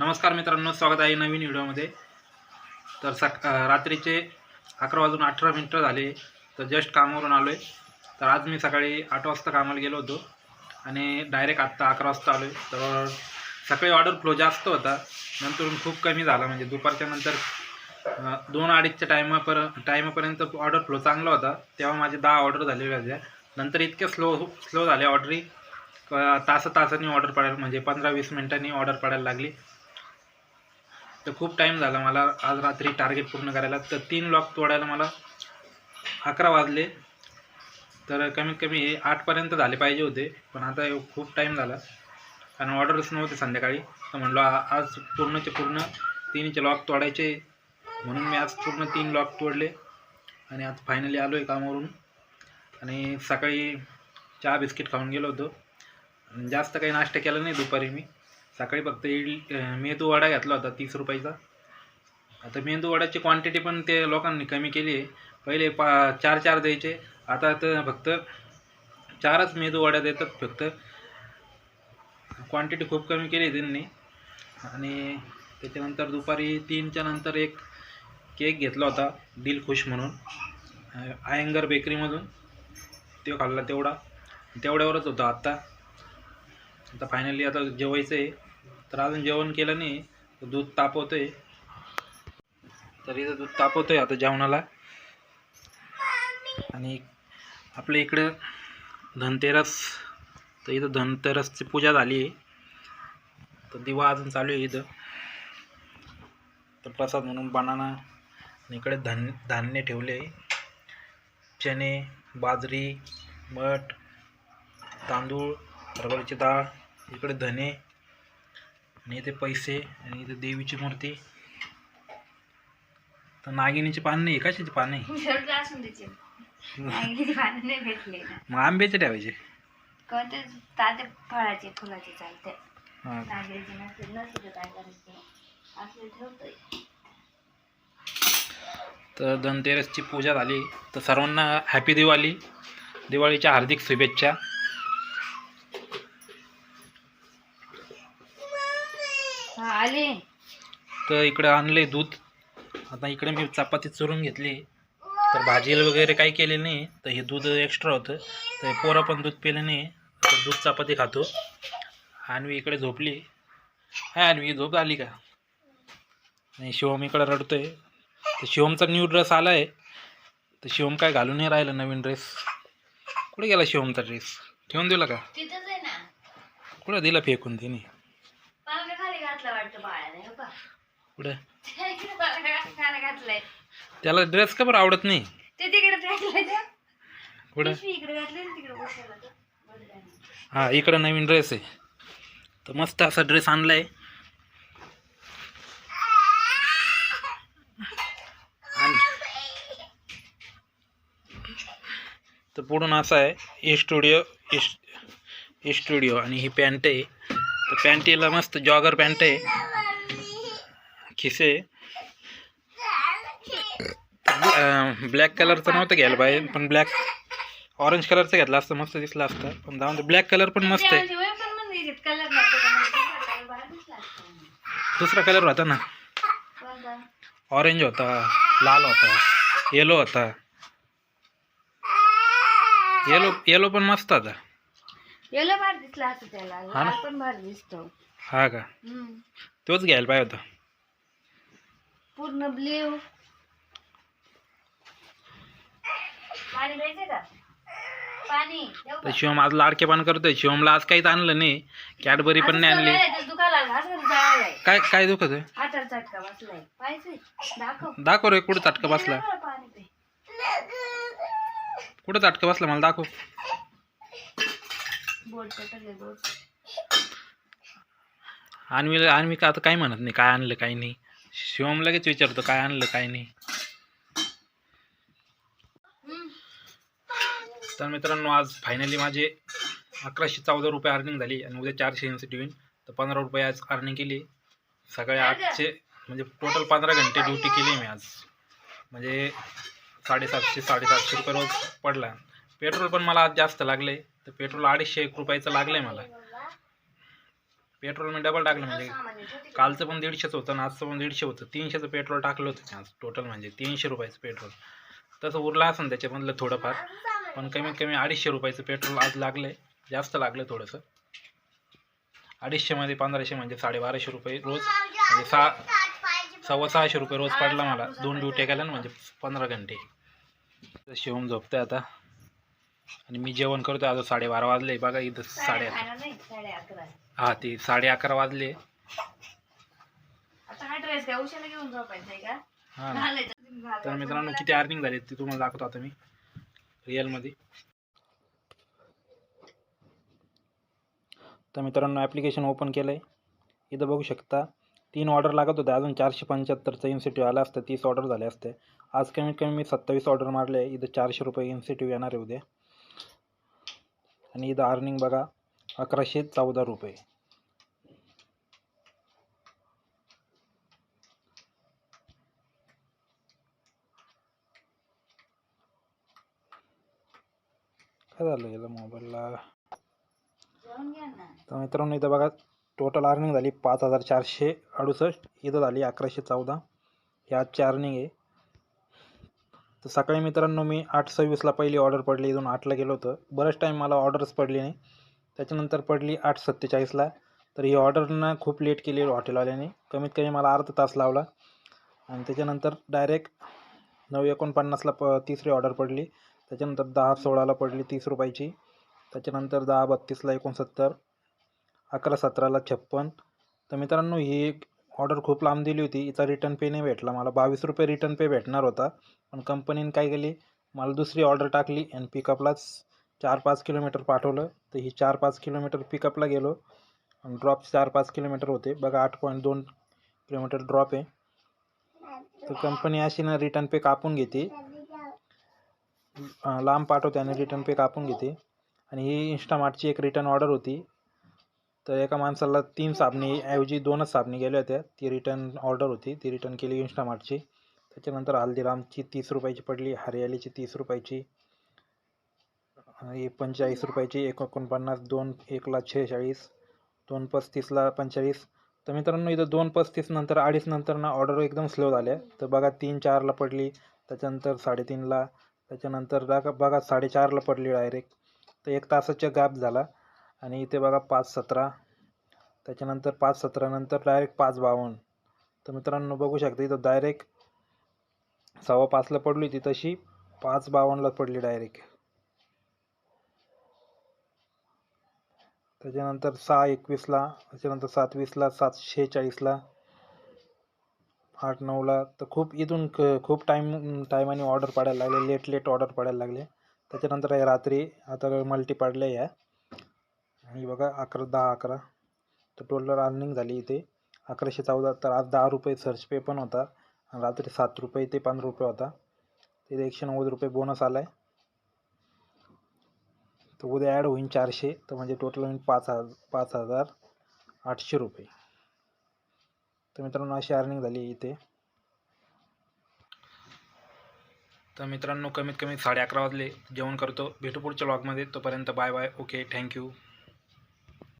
नमस्कार मित्रांनो स्वागत आहे नवीन व्हिडिओमध्ये. तर सक रात्रीचे अकरा वाजून अठरा मिनटं झाले तर जस्ट कामावरून आलो आहे तर आज मी सकाळी आठ वाजता कामाला गेलो होतो आणि डायरेक्ट आत्ता अकरा वाजता आलो आहे तर सकाळी ऑर्डर फ्लो जास्त होता नंतर खूप कमी झाला. म्हणजे दुपारच्या नंतर दोन अडीचच्या टायमापर टायमापर्यंत ऑर्डर फ्लो चांगला होता. तेव्हा माझे दहा ऑर्डर झालेले होत्या नंतर इतक्या स्लो स्लो झाले ऑर्डरी. तास तासाने ऑर्डर पडायला म्हणजे पंधरा वीस मिनिटांनी ऑर्डर पडायला लागली. तर खूप टाईम झाला मला. आज रात्री टार्गेट पूर्ण करायला. तर तीन लॉक तोडायला मला अकरा वाजले. तर कमीत कमी हे आठपर्यंत झाले पाहिजे होते. पण आता खूप टाईम झाला. कारण ऑर्डरच नव्हते संध्याकाळी. तर म्हणलो आज पूर्णचे पूर्ण तीनचे लॉक तोडायचे. म्हणून मी आज पूर्ण तीन लॉक तोडले. आणि आज फायनली आलो आहे कामावरून. आणि सकाळी चहा बिस्किट खाऊन गेलो होतो. आणि जास्त काही नाश्ता केला नाही दुपारी मी. सकाळी फक्त इडली अं, मेदू वडा घेतला होता तीस रुपयाचा. आता मेंदू वड्याची क्वांटिटी पण ते लोकांनी कमी केली आहे. पहिले पा चार चार द्यायचे. आता तर फक्त चारच मेदू वड्या देतात फक्त. क्वांटिटी खूप कमी केली त्यांनी. आणि त्याच्यानंतर दुपारी तीनच्या नंतर एक केक घेतला होता दिल खुश म्हणून. आयंगर बेकरीमधून तो खाल्ला तेवढा. तेवढ्यावरच होता आत्ता. आता फायनली आता जेवायचं आहे. तर अजून जेवण केलं नाही. तर दूध तापवतोय. आहे तर इथं दूध तापवतोय आहे आता जेवणाला. आणि आपल्या इकडं धनतेरस तर इथं धनतेरसची पूजा झाली आहे. तर दिवा अजून चालू आहे इथं. तर प्रसाद म्हणून बनाना इकडे धान धान्य ठेवले चणे बाजरी मठ तांदूळ हरभऱ्याची डाळ इकडे धने आणि इथे पैसे आणि इथे देवीची मूर्ती. तर नागिनीची पान नाही कशाची पान नाही भेटले मग आंब्याचे ठेवायचे. कोणते? ताते फळाचे फुलाचे चालते. नागिनीचे नसले नसले तर काय करायचं? असले ठेवतोय. तर धनतेरसची पूजा झाली. तर सर्वांना हॅपी दिवाळी. दिवाळीच्या हार्दिक शुभेच्छा. हा आले. तर इकडे आणले दूध. आता इकडे मी चपाती चुरून घेतली. तर भाजीला वगैरे काही केले नाही. तर हे दूध एक्स्ट्रा होतं. तर पोरं पण दूध पिलं नाही. तर दूध चपाती खातो. आणवी इकडे झोपली. हा आणवी झोप आली का? आणि शिवम इकडे रडतोय. तर शिवमचा न्यू ड्रेस आला आहे तर शिवम काय घालून नाही राहिलं नवीन ड्रेस कुठे गेला शिवमचा ड्रेस ठेवून दिला का? कुठं दिला फेकून तिने? पालका खाली घातलं वाटतं बाळाने हो का कुठं? घातलंय. त्याला ड्रेस का बरं आवडत नाही? ते तिकडे फेकलंय. कुठं? पिशवी इकडे घातली तिकडे. हा इकडं नवीन ड्रेस आहे. तर मस्त असा ड्रेस आणलाय. आणि तर पुढून असा आहे ए स्टुडिओ ए स्टुडिओ आणि ही पॅन्ट आहे. तर पॅन्टीला मस्त जॉगर पॅन्ट आहे खिसे। ब्लॅक कलरचं नव्हतं घ्यायला पाहिजे पण ब्लॅक ऑरेंज कलरचं घेतलं असतं, मस्त दिसलं ब्लॅक कलर पण मस्त ते कलर दुसरा कलर कलर होता ना. ऑरेंज होता, लाल होता येलो होता. येलो येलो पण मस्त होता. याला दिसला असं त्याला. हा ना? लाल पण बाहेर दिसतो. हा का? हम्म. तोच घ्यायला पाहिजे होता. पूर्ण ब्ल्यू. पाणी प्यायचं का? पाणी देऊ तर का? शिवम आज लाडकेपण करतोय. शिवमला आज काहीच आणलं नाही. कॅडबरी पण नाही आणली. सगळं याच्यात दुखायला लागलं, असं जळालंय. काय काय दुखत आहे? हाताला चटका बसलाय. पाहायचंय दाखव. दाखव रे कुठं चटका बसला? पाणी पे कुठं चटका बसला? मला दाखव. आणवी आणवी का आता काय म्हणत नाही? काय आणलं काय नाही? शिवम लगेच विचारतो काय आणलं काय नाही. तर मित्रांनो आज फायनली माझे अकराशे चौदा रुपये अर्निंग झाली आणि उद्या चारशे होईल तर पंधरा रुपये आज अर्निंग केली. सकाळी आठचे म्हणजे टोटल पंधरा घंटे ड्युटी केली मी आज. म्हणजे साडेसातशे साडेसातशे रुपये रोज पडला. पेट्रोल पण मला आज जास्त लागले तर पेट्रोल अडीचशे एक रुपयाचं लागलं आहे मला. पेट्रोल मी डबल टाकलं म्हणजे कालचं पण दीडशेच होतं आणि आजचं पण दीडशे होतं. तीनशेचं पेट्रोल टाकलं होतं आज. टोटल म्हणजे तीनशे रुपयाचं पेट्रोल. तसं उरलं असं त्याच्यामधलं थोडंफार. पण कमीत कमी अडीचशे रुपयाचं पेट्रोल आज लागलं जास्त लागलं थोडंसं. अडीचशेमध्ये पंधराशे म्हणजे साडेबाराशे रुपये रोज. म्हणजे सहा सव्वा सहाशे रुपये रोज पडला मला. दोन ड्युट्या केल्या ना म्हणजे पंधरा घंटे. शिवम झोपतोय आता. आणि मी जेवण करतोय आता साडेबारा वाजले. बघा इथं साडे अकरा हा ते साडे अकरा वाजले. हा हा. तर मित्रांनो किती अर्निंग झाली ते तुम्हाला दाखवतो आता मी रिअलमध्ये तर मित्रांनो ॲप्लिकेशन ओपन केलं आहे इथं बघू शकता तीन ऑर्डर लागत होते. अजून चारशे पंच्याहत्तरचं इन्सेटिव्ह आलं असतं तीस ऑर्डर झाले असते. आज कमीत कमी मी सत्तावीस ऑर्डर मारले. इथं चारशे रुपये इन्सेटिव्ह येणार आहे उद्या. आणि इथं अर्निंग बघा अकराशे चौदा रुपये. काय झालं गेलं मोबाईलला? तर मित्रांनो इथं बघा टोटल अर्निंग झाली पाच हजार चारशे अडुसष्ट. इथं झाली अकराशे चौदा. ही आजची अर्निंग आहे तर सकाळी मित्रांनो मी आठ सव्वीसला पहिली ऑर्डर पडली इथून आठला गेलो होतं. बरंच टाईम मला ऑर्डरच पडली नाही. त्याच्यानंतर पडली आठ सत्तेचाळीसला. तर ही ऑर्डरनं खूप लेट केली हॉटेलवाल्याने कमीत कमी मला अर्धा तास लावला. आणि त्याच्यानंतर डायरेक्ट नऊ एकोणपन्नासला प तिसरी ऑर्डर पडली. त्याच्यानंतर दहा सोळाला पडली तीस रुपयाची. त्याच्यानंतर दहा बत्तीसला एकोणसत्तर अकरा सतराला छप्पन. तर मित्रांनो ही एक ऑर्डर खूप लांब दिली होती. हिचा रिटर्न पे नाही भेटला. मला बावीस रुपये रिटर्न पे भेटणार होता. पण कंपनीने काय केली? मला दुसरी ऑर्डर टाकली आणि पिकअपलाच चार पाच किलोमीटर पाठवलं. तर ही चार पाच किलोमीटर पिकअपला गेलो. आणि ड्रॉप चार पाच किलोमीटर होते. बघा आठ पॉईंट दोन किलोमीटर ड्रॉप आहे. तर कंपनी अशी ना रिटर्न पे कापून घेते. लांब पाठवते आणि रिटर्न पे कापून घेते. आणि ही इंस्टामार्टची एक रिटर्न ऑर्डर होती. तर एका माणसाला तीन साबणी ऐवजी दोनच साबणी गेल्या होत्या. ती रिटर्न ऑर्डर होती. ती रिटर्न केली इंस्टामार्टची त्याच्यानंतर हल्दीरामची तीस रुपयाची पडली. हरियालीची तीस रुपयाची. एक पंचेचाळीस रुपयाची. एक एकोणपन्नास दोन एकला छेचाळीस दोन पस्तीसला पंचेचाळीस. तर मित्रांनो इथं दोन पस्तीस नंतर अडीच नंतर ना ऑर्डर एकदम स्लो झाल्या. तर बघा तीन चारला पडली. त्याच्यानंतर साडेतीनला. त्याच्यानंतर बघा बघा साडेचारला पडली डायरेक्ट तर एक तासाच्या गॅप झाला. आणि इथे बघा पाच सतरा. त्याच्यानंतर पाच सतरानंतर डायरेक्ट पाच बावन्न. तर मित्रांनो बघू शकता इथं डायरेक्ट सव्वा पाचला पडली होती तशी पाच बावन्नला पडली डायरेक्ट त्याच्यानंतर सहा एकवीसला त्याच्यानंतर सातवीसला सातशे चाळीसला आठ नऊला. तर खूप इथून क खूप टाईम टायमाने ऑर्डर पडायला लागले लेट लेट ऑर्डर पडायला लागले. त्याच्यानंतर रात्री आता मल्टी पाडले या. आणि बघा अकरा दहा अकरा. तर टोटल अर्निंग झाली इथे. अकराशे चौदा तर आज दहा रुपये सर्च पे पण होता. आणि रात्री सात रुपये ते पंधरा रुपये होता. तिथे एकशे नव्वद रुपये बोनस आला आहे तर उद्या ॲड होईन चारशे. तर म्हणजे टोटल होईन पाच हजार पाच हजार आठशे रुपये. तर मित्रांनो अशी अर्निंग झाली इथे. तर मित्रांनो कमीत कमी साडे अकरा वाजले. जेवण करतो. भेटू पुढच्या ब्लॉगमध्ये तोपर्यंत बाय बाय ओके थँक्यू